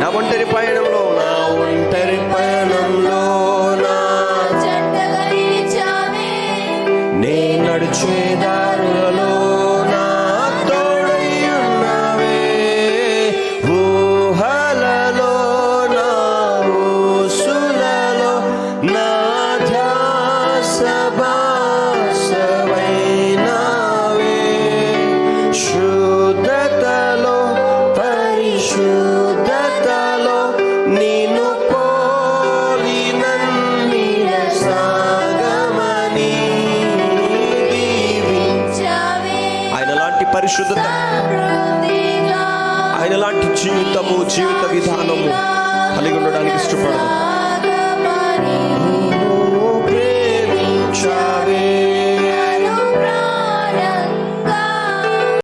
నా ఒంటరి పయనంలో నా ఒంటరి పయనంలో నా. నే నడిచే పరిశుద్ధత. ఆయన లాంటి జీవితము జీవిత విధానము కలిగి ఉండడానికి ఇష్టపడదు.